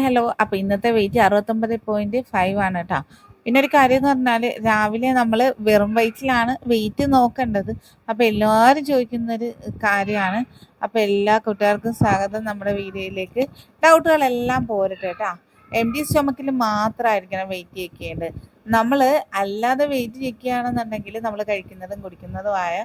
Hi hello അപ്പോൾ ഇന്നത്തെ wait അറുപത്തൊമ്പത് പോയിന്റ് ഫൈവ് ആണ് കേട്ടോ. പിന്നെ ഒരു കാര്യം എന്ന് പറഞ്ഞാൽ രാവിലെ നമ്മൾ വെറും വയറ്റിലാണ് വെയിറ്റ് നോക്കേണ്ടത്. അപ്പോൾ എല്ലാവരും ചോദിക്കുന്നൊരു കാര്യമാണ്. അപ്പോൾ എല്ലാ കുട്ടികൾക്കും സ്വാഗതം നമ്മുടെ വീഡിയോയിലേക്ക്. ഡൗട്ടുകളെല്ലാം പോരട്ടെ കേട്ടോ. എം ഡി സ്റ്റൊമക്കിൽ മാത്രമായിരിക്കണം വെയിറ്റ് ചെക്ക് ചെയ്യേണ്ടത് നമ്മൾ അല്ലാതെ വെയിറ്റ് ചെക്ക് ചെയ്യുകയാണെന്നുണ്ടെങ്കിൽ നമ്മൾ കഴിക്കുന്നതും കുടിക്കുന്നതുമായ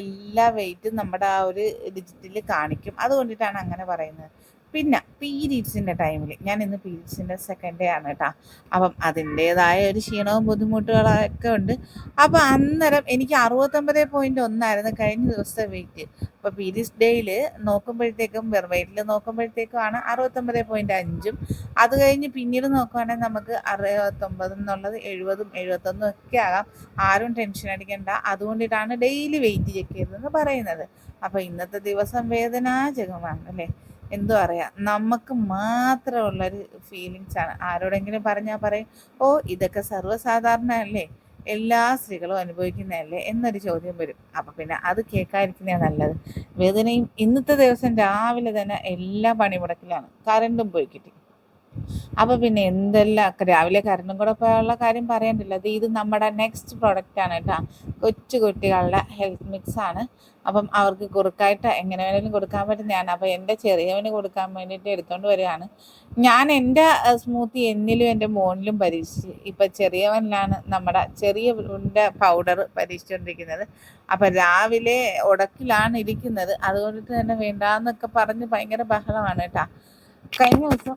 എല്ലാ വെയിറ്റും നമ്മുടെ ആ ഒരു ഡിജിറ്റിൽ കാണിക്കും. അതുകൊണ്ടിട്ടാണ് അങ്ങനെ പറയുന്നത്. പിന്നെ പീരീഡ്സിന്റെ ടൈമിൽ ഞാൻ ഇന്ന് പീരീഡ്സിന്റെ സെക്കൻഡ് ഡേ ആണ് കേട്ടോ അപ്പം അതിന്റേതായ ഒരു ക്ഷീണവും ബുദ്ധിമുട്ടുകളൊക്കെ ഉണ്ട്. അപ്പോൾ അന്നേരം എനിക്ക് അറുപത്തൊമ്പത് പോയിന്റ് ഒന്നായിരുന്നു കഴിഞ്ഞ ദിവസത്തെ വെയിറ്റ് അപ്പോൾ പീരീഡ്സ് ഡേയിൽ നോക്കുമ്പോഴത്തേക്കും വെറും വെയിറ്റിൽ നോക്കുമ്പോഴത്തേക്കുമാണ് അറുപത്തൊമ്പത് പോയിന്റ് അഞ്ചും. അത് കഴിഞ്ഞ് പിന്നീട് നോക്കുവാണെങ്കിൽ നമുക്ക് അറുപത്തൊമ്പത് എന്നുള്ളത് എഴുപതും എഴുപത്തൊന്നും ഒക്കെ ആകാം. ആരും ടെൻഷൻ അടിക്കേണ്ട. അതുകൊണ്ടിട്ടാണ് ഡെയിലി വെയിറ്റ് ചെക്ക് ചെയ്തതെന്ന് പറയുന്നത്. അപ്പോൾ ഇന്നത്തെ ദിവസം വേദനാജകമാണ് അല്ലേ? എന്തോ അറിയാം. നമുക്ക് മാത്രമുള്ളൊരു ആണ്. ആരോടെങ്കിലും പറഞ്ഞാൽ പറയും ഓ ഇതൊക്കെ സർവസാധാരണ അല്ലേ എല്ലാ സ്ത്രീകളും അനുഭവിക്കുന്നതല്ലേ? എന്നൊരു ചോദ്യം വരും. അപ്പം പിന്നെ അത് കേൾക്കാതിരിക്കുന്നേ നല്ലത്. വേദനയും ഇന്നത്തെ ദിവസം രാവിലെ തന്നെ എല്ലാ പണിമുടക്കിലാണ്. കറണ്ടും പോയി കിട്ടി. അപ്പോൾ പിന്നെ എന്തെല്ലാം രാവിലെ കരണ്ടും കൂടെ പോയുള്ള കാര്യം പറയണ്ടില്ല. അത് ഇത് നമ്മുടെ നെക്സ്റ്റ് പ്രൊഡക്റ്റ് ആണ് കേട്ടോ. കൊച്ചു കുട്ടികളുടെ ഹെൽത്ത് മിക്സ് ആണ്. അപ്പം അവർക്ക് കുറുക്കായിട്ട് എങ്ങനെ വേണമെങ്കിലും കൊടുക്കാൻ പറ്റുന്നതാണ്. അപ്പോൾ എന്റെ ചെറിയവന് കൊടുക്കാൻ വേണ്ടിയിട്ട് എടുത്തുകൊണ്ട് വരികയാണ്. ഞാൻ എന്റെ സ്മൂത്തി എന്നിലും എന്റെ മോണിലും പരീക്ഷിച്ച്. ഇപ്പം ചെറിയവനിലാണ് നമ്മുടെ ചെറിയ പൗഡർ പരീക്ഷിച്ചുകൊണ്ടിരിക്കുന്നത് അപ്പം രാവിലെ ഉടക്കിലാണ് ഇരിക്കുന്നത്. അതുകൊണ്ട് തന്നെ വേണ്ടാന്നൊക്കെ പറഞ്ഞ് ഭയങ്കര ബഹളമാണ് കേട്ടോ. കഴിഞ്ഞ ദിവസം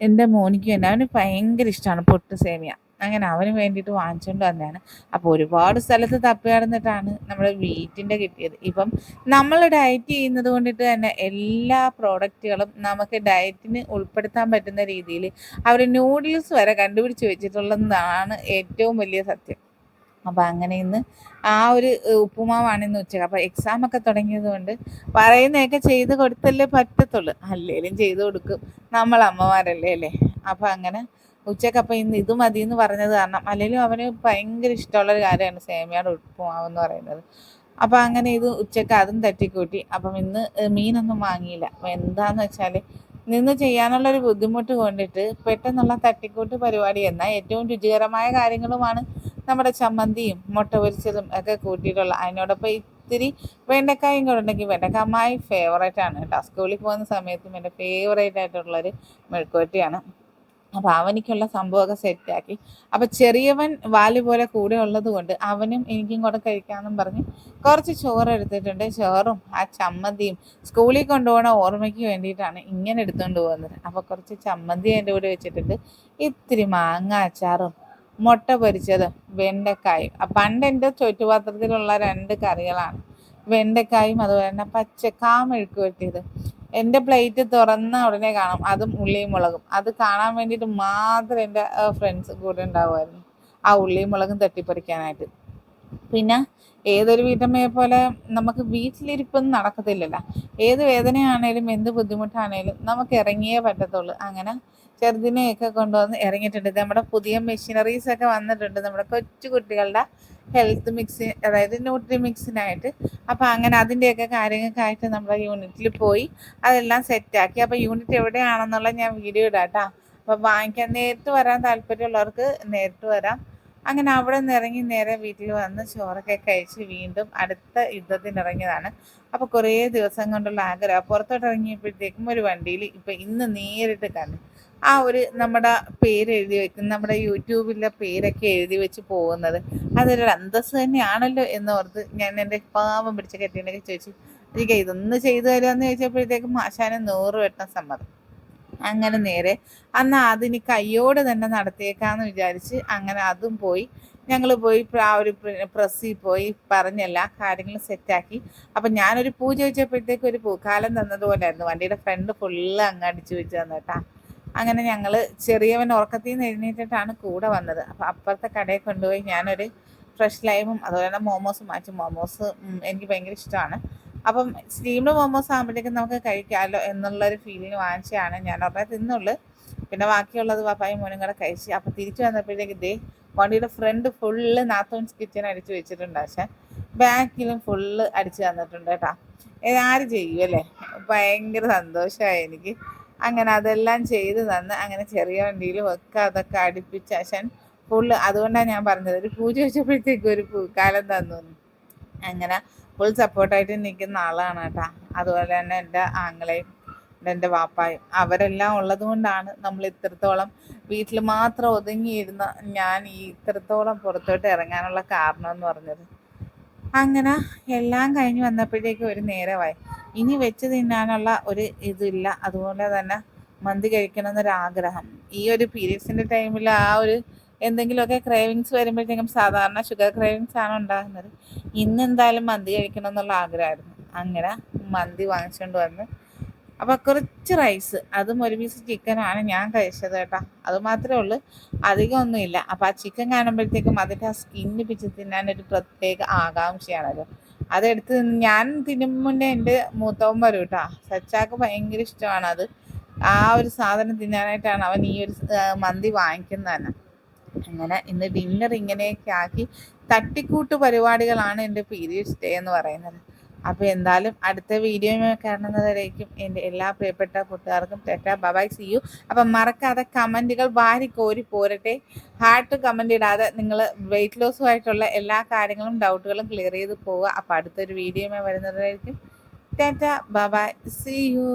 എന്റെ മോനിക്ക് തന്നെ അവന് ഭയങ്കര ഇഷ്ടമാണ് പൊട്ട് സേമിയ. അങ്ങനെ അവന് വേണ്ടിയിട്ട് വാങ്ങിച്ചുകൊണ്ട് വന്നതാണ്. അപ്പോൾ ഒരുപാട് സ്ഥലത്ത് തപ്പി നടന്നിട്ടാണ് നമ്മുടെ വീട്ടിന്റെ കിട്ടിയത്. ഇപ്പം നമ്മൾ ഡയറ്റ് ചെയ്യുന്നത് കൊണ്ടിട്ട് തന്നെ എല്ലാ പ്രോഡക്റ്റുകളും നമുക്ക് ഡയറ്റിന് ഉൾപ്പെടുത്താൻ പറ്റുന്ന രീതിയിൽ അവർ നൂഡിൽസ് വരെ കണ്ടുപിടിച്ച് വെച്ചിട്ടുള്ളതാണ് ഏറ്റവും വലിയ സത്യം. അപ്പോൾ അങ്ങനെ ഇന്ന് ആ ഒരു ഉപ്പുമാവാണ് ഇന്ന് ഉച്ചയ്ക്ക്. അപ്പോൾ എക്സാം ഒക്കെ തുടങ്ങിയത് കൊണ്ട് പറയുന്നതൊക്കെ ചെയ്ത് കൊടുത്തല്ലേ പറ്റത്തുള്ളൂ. അല്ലേലും ചെയ്ത് കൊടുക്കും. നമ്മൾ അമ്മമാരല്ലേ അല്ലേ? അപ്പോൾ അങ്ങനെ ഉച്ചയ്ക്ക് അപ്പം ഇന്ന് ഇത് മതി എന്ന് പറഞ്ഞത് കാരണം അല്ലെങ്കിലും അവന് ഭയങ്കര ഇഷ്ടമുള്ള ഒരു കാര്യമാണ് സേമിയയുടെ ഉപ്പുമാവ് എന്ന് പറയുന്നത്. അപ്പം അങ്ങനെ ഇത് ഉച്ചയ്ക്ക് അതും തട്ടിക്കൂട്ടി. അപ്പം ഇന്ന് മീനൊന്നും വാങ്ങിയില്ല. എന്താന്ന് വെച്ചാൽ നിന്ന് ചെയ്യാനുള്ളൊരു ബുദ്ധിമുട്ട് കൊണ്ടിട്ട് പെട്ടെന്നുള്ള തട്ടിക്കൂട്ട് പരിപാടി. എന്നാൽ ഏറ്റവും രുചികരമായ കാര്യങ്ങളുമാണ് നമ്മുടെ ചമ്മന്തിയും മുട്ട പൊരിച്ചതും ഒക്കെ കൂട്ടിയിട്ടുള്ള അതിനോടൊപ്പം ഇത്തിരി വെണ്ടക്കായും കൂടെ ഉണ്ടെങ്കിൽ വെണ്ടക്ക അമ്മായി ഫേവറേറ്റ് ആണ് കേട്ടോ. സ്കൂളിൽ പോകുന്ന സമയത്തും എന്റെ ഫേവറേറ്റ് ആയിട്ടുള്ളൊരു മെഴുക്കുവറ്റിയാണ് അപ്പോൾ അവനിക്കുള്ള സംഭവമൊക്കെ സെറ്റാക്കി അപ്പോൾ ചെറിയവൻ വാൽ പോലെ കൂടെ ഉള്ളത് കൊണ്ട് അവനും എനിക്കും കൂടെ കഴിക്കാമെന്നും പറഞ്ഞ് കുറച്ച് ചോറ് എടുത്തിട്ടുണ്ട്. ചോറും ആ ചമ്മന്തിയും സ്കൂളിൽ കൊണ്ടുപോകണ ഓർമ്മയ്ക്ക് വേണ്ടിയിട്ടാണ് ഇങ്ങനെ എടുത്തുകൊണ്ട് പോകുന്നത്. അപ്പോൾ കുറച്ച് ചമ്മന്തി എന്റെ കൂടെ വെച്ചിട്ടുണ്ട്. ഇത്തിരി മാങ്ങ അച്ചാറും മുട്ട പൊരിച്ചത് വെണ്ടക്കായും. പണ്ട് എന്റെ ചുറ്റുപാത്രത്തിലുള്ള രണ്ട് കറികളാണ് വെണ്ടക്കായും അതുപോലെ തന്നെ പച്ച കാമെഴുക്ക് വെട്ടിയത് എന്റെ പ്ലേറ്റ് തുറന്ന ഉടനെ കാണും അതും ഉള്ളിയും മുളകും. അത് കാണാൻ വേണ്ടിയിട്ട് മാത്രം എന്റെ ഫ്രണ്ട്സ് കൂടെ ഉണ്ടാവുമായിരുന്നു. ആ ഉള്ളിയും മുളകും തട്ടിപ്പറിക്കാനായിട്ട് പിന്നെ ഏതൊരു വീട്ടമ്മയെ പോലെ നമുക്ക് വീട്ടിലിരിപ്പൊന്നും നടക്കത്തില്ലല്ലോ. ഏത് വേദനയാണേലും എന്ത് ബുദ്ധിമുട്ടാണേലും നമുക്ക് ഇറങ്ങിയേ പറ്റത്തുള്ളൂ. അങ്ങനെ ചെറുതിനെയൊക്കെ കൊണ്ടുവന്ന് ഇറങ്ങിയിട്ടുണ്ട്. നമ്മുടെ പുതിയ മെഷീനറീസ് ഒക്കെ വന്നിട്ടുണ്ട് നമ്മുടെ കൊച്ചു കുട്ടികളുടെ ഹെൽത്ത് മിക്സ് അതായത് ന്യൂട്രി മിക്സിനായിട്ട് അപ്പോൾ അങ്ങനെ അതിന്റെയൊക്കെ കാര്യങ്ങൾക്കായിട്ട് നമ്മുടെ യൂണിറ്റിൽ പോയി അതെല്ലാം സെറ്റാക്കി. അപ്പോൾ യൂണിറ്റ് എവിടെയാണെന്നുള്ള ഞാൻ വീഡിയോ ഇടാം കേട്ടോ. അപ്പോൾ വാങ്ങിക്കാൻ നേരിട്ട് വരാൻ താല്പര്യമുള്ളവർക്ക് നേരിട്ട് വരാം. അങ്ങനെ അവിടെ നിന്ന് ഇറങ്ങി നേരെ വീട്ടിൽ വന്ന് ചോറൊക്കെ കഴിച്ച് വീണ്ടും അടുത്ത യുദ്ധത്തിന് ഇറങ്ങിയതാണ്. അപ്പോൾ കുറേ ദിവസം കൊണ്ടുള്ള ആഗ്രഹം. പുറത്തോട്ട് ഇറങ്ങിയപ്പോഴത്തേക്കും ഒരു വണ്ടിയിൽ ഇപ്പം ഇന്ന് നേരിട്ട് കണ്ടു. ആ ഒരു നമ്മുടെ പേര് എഴുതി വെക്കും നമ്മുടെ യൂട്യൂബിലെ പേരൊക്കെ എഴുതി വെച്ച് പോകുന്നത്. അതൊരു അന്തസ് തന്നെയാണല്ലോ എന്നോർത്ത് ഞാൻ എന്റെ പാവം പിടിച്ച കെട്ടിനൊക്കെ ചോദിച്ചു എനിക്ക് ഇതൊന്ന് ചെയ്തു തരുമെന്ന് ചോദിച്ചപ്പോഴത്തേക്കും ആശാനെ നൂറ് വട്ടം സമ്മതം. അങ്ങനെ നേരെ അന്ന് അതിന് കയ്യോടെ തന്നെ നടത്തിയേക്കാന്ന് വിചാരിച്ച് അങ്ങനെ അതും പോയി. ഞങ്ങൾ പോയി ആ ഒരു പ്രസ്സിൽ പോയി പറഞ്ഞെല്ലാ കാര്യങ്ങളും സെറ്റാക്കി. അപ്പം ഞാനൊരു പൂജ വെച്ചപ്പോഴത്തേക്ക് ഒരു പൂക്കാലം തന്നതുപോലെയായിരുന്നു വണ്ടിയുടെ ഫ്രണ്ട് ഫുള്ള് അങ്ങ് അടിച്ചു വെച്ച് തന്നിട്ടാ അങ്ങനെ ഞങ്ങൾ ചെറിയവൻ ഉറക്കത്തിൽ നിന്ന് എഴുന്നേറ്റിട്ടാണ് കൂടെ വന്നത്. അപ്പം അപ്പുറത്തെ കടയിൽ കൊണ്ടുപോയി ഞാനൊരു ഫ്രഷ് ലൈമും അതുപോലെ തന്നെ മോമോസും മാറ്റി. മോമോസ് എനിക്ക് ഭയങ്കര ഇഷ്ടമാണ്. അപ്പം സ്റ്റീംഡ് മോമോസ് ആകുമ്പോഴത്തേക്കും നമുക്ക് കഴിക്കാമല്ലോ എന്നുള്ളൊരു ഫീലിംഗ് വാങ്ങിച്ചാണ് ഞാൻ. ഉടനെ തിന്നുള്ളു. പിന്നെ ബാക്കിയുള്ളത് പപ്പായും മോനും കൂടെ കഴിച്ച് അപ്പം തിരിച്ചു വന്നപ്പോഴത്തേക്ക് ഇതേ വണ്ടിയുടെ ഫ്രണ്ട് ഫുള്ള് നാത്തോൺസ് കിച്ചൺ അടിച്ച് വെച്ചിട്ടുണ്ട് പക്ഷേ ബാക്കിലും ഫുള്ള് അടിച്ച് തന്നിട്ടുണ്ട് കേട്ടോ. ആര് ചെയ്യും അല്ലേ? ഭയങ്കര സന്തോഷമായി എനിക്ക്. അങ്ങനെ അതെല്ലാം ചെയ്ത് തന്ന് അങ്ങനെ ചെറിയ വണ്ടിയിൽ വെക്കുക അതൊക്കെ അടുപ്പിച്ച് അശൻ ഫുള്ള് അതുകൊണ്ടാണ് ഞാൻ പറഞ്ഞത്. ഒരു പൂജ വെച്ചപ്പോഴത്തേക്ക് ഒരു പൂക്കാലം തന്നു അങ്ങനെ ഫുൾ സപ്പോർട്ടായിട്ട് നിൽക്കുന്ന ആളാണ് കേട്ടോ. അതുപോലെ തന്നെ എന്റെ ആങ്ങളെയും എന്റെ വാപ്പായും. അവരെല്ലാം ഉള്ളത് കൊണ്ടാണ് നമ്മൾ ഇത്രത്തോളം വീട്ടിൽ മാത്രം ഒതുങ്ങിയിരുന്ന ഞാൻ ഈ ഇത്രത്തോളം പുറത്തോട്ട് ഇറങ്ങാനുള്ള കാരണം എന്ന് പറഞ്ഞത്. അങ്ങനെ എല്ലാം കഴിഞ്ഞ് വന്നപ്പോഴേക്കും ഒരു നേരമായി. ഇനി വെച്ച് തിന്നാനുള്ള ഒരു ഇതില്ല. അതുപോലെ തന്നെ മന്തി കഴിക്കണമെന്നൊരാഗ്രഹം. ഈ ഒരു പീരീഡ്സിന്റെ ടൈമിൽ ആ ഒരു എന്തെങ്കിലുമൊക്കെ ക്രേവിങ്സ് വരുമ്പോഴത്തേക്കും സാധാരണ ഷുഗർ ക്രേവിങ്സ് ആണ് ഉണ്ടാകുന്നത്. ഇന്ന് എന്തായാലും മന്തി കഴിക്കണം എന്നുള്ള ആഗ്രഹമായിരുന്നു. അങ്ങനെ മന്തി വാങ്ങിച്ചുകൊണ്ട് വന്ന്. അപ്പോൾ കുറച്ച് റൈസ് അതും ഒരു പീസ് ചിക്കനാണ് ഞാൻ കഴിച്ചത് കേട്ടോ. അത് മാത്രമേ ഉള്ളൂ. അധികം ഒന്നുമില്ല അപ്പോൾ ആ ചിക്കൻ കാണുമ്പോഴത്തേക്കും അതിന്റെ ആ സ്കിന്ന് പിച്ച് തിന്നാൻ ഒരു പ്രത്യേക ആകാംക്ഷയാണല്ലോ. അതെടുത്ത് ഞാൻ തിന്നും മുന്നേ എന്റെ മൂത്തവൻ വരും കേട്ടോ സച്ചാക്ക് ഭയങ്കര ഇഷ്ടമാണ് അത്. ആ ഒരു സാധനം തിന്നാനായിട്ടാണ് അവൻ ഈ ഒരു മന്തി വാങ്ങിക്കുന്നത് തന്നെ അങ്ങനെ ഇന്ന് ഡിന്നർ ഇങ്ങനെയൊക്കെ ആക്കി തട്ടിക്കൂട്ട് പരിപാടികളാണ് എന്റെ പീരീഡ്സ് ഡേ എന്ന് പറയുന്നത്. അപ്പോൾ എന്തായാലും അടുത്ത വീഡിയോ കാണുന്നവരേക്കും എന്റെ എല്ലാ പ്രിയപ്പെട്ട കൂട്ടുകാർക്കും ടെറ്റ ബബായ് സി യു അപ്പം മറക്കാതെ കമന്റുകൾ കോരി പോരട്ടെ. ഹാർട്ട് കമന്റ് ഇടാതെ നിങ്ങൾ വെയിറ്റ് ലോസുമായിട്ടുള്ള എല്ലാ കാര്യങ്ങളും ഡൗട്ടുകളും ക്ലിയർ ചെയ്ത് പോവുക. അപ്പോൾ അടുത്തൊരു video വരുന്നവരായിരിക്കും tata bye bye see you